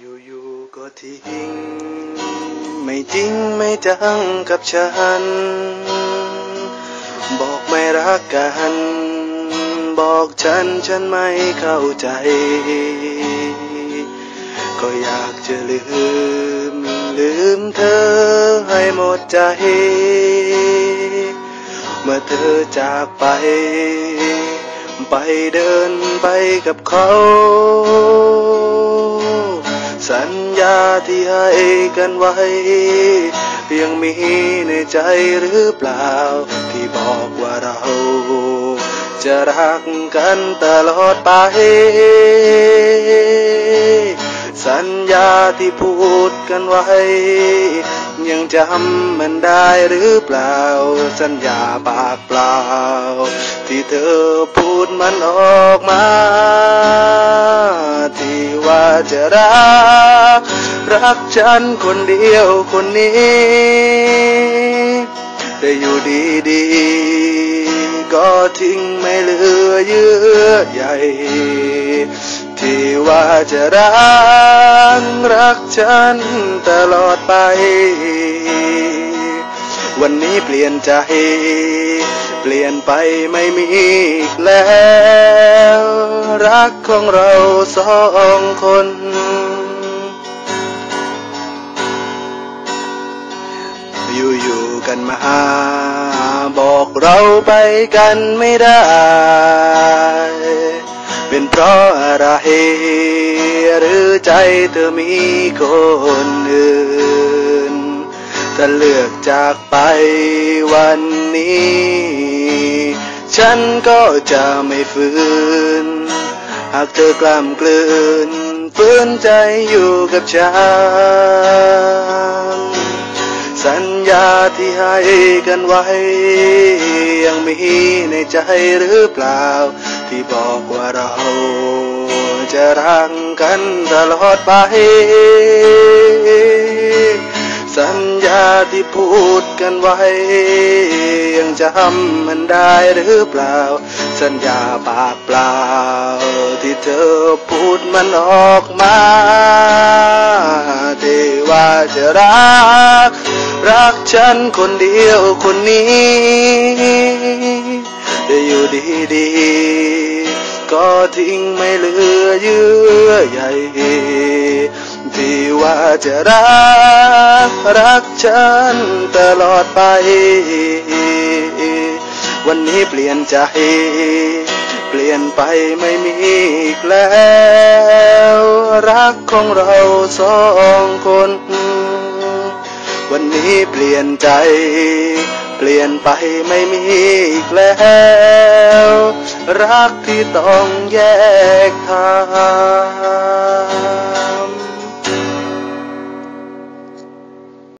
อยู่ๆก็ทิ้ง ไม่จริงไม่จังกับฉัน บอกไม่รักกัน บอกฉันฉันไม่เข้าใจ ก็อยากจะลืม ลืมเธอให้หมดใจ เมื่อเธอจากไป ไปเดินไปกับเขา ญญาที่ให้กันไว้ยังมีในใจหรือเปล่า ที่บอกว่าเรา จะรักกันตลอดไป สัญญาที่พูดกันไว้ ยังจำมันได้หรือเปล่า สัญญาปากเปล่า ที่เธอพูดมันออกมา ที่ว่าจะรัก รักฉันคนเดียวคนนี้ ได้อยู่ดีๆก็ทิ้งไม่เหลือเยื่อใยที่ว่าจะรักรักฉันตลอดไป วันนี้เปลี่ยนใจ เปลี่ยนไปไม่มีอีกแล้ว รักของเราสองคน กันมาบอกเราไปกันไม่ได้ เป็นเพราะอะไรหรือใจเธอมีคนอื่นถ้าเลือกจากไปวันนี้ ฉันก็จะไม่ฝืน หากเธอกล้ำกลืนฝืนใจอยู่กับฉันสัญ ญาที่ให้กันไว้ ยังมีในใจหรือเปล่า ที่บอกว่าเราจะรักกันตลอดไป สัญญาที่พูดกันไว้ ยังจำมันได้หรือเปล่า สัญญาปากเปล่า ที่เธอพูดมันออกมาที่ว่าจะรัก รักฉันคนเดียวคนนี้ได้อยู่ดีๆก็ทิ้งไม่เหลือเยื่อใยที่ว่าจะรักรักฉันตลอดไป วันนี้เปลี่ยนใจ เปลี่ยนไปไม่มีอีกแล้ว รักของเราสองคน วันนี้เปลี่ยนใจ เปลี่ยนไปไม่มีอีกแล้ว รักที่ต้องแยกทาง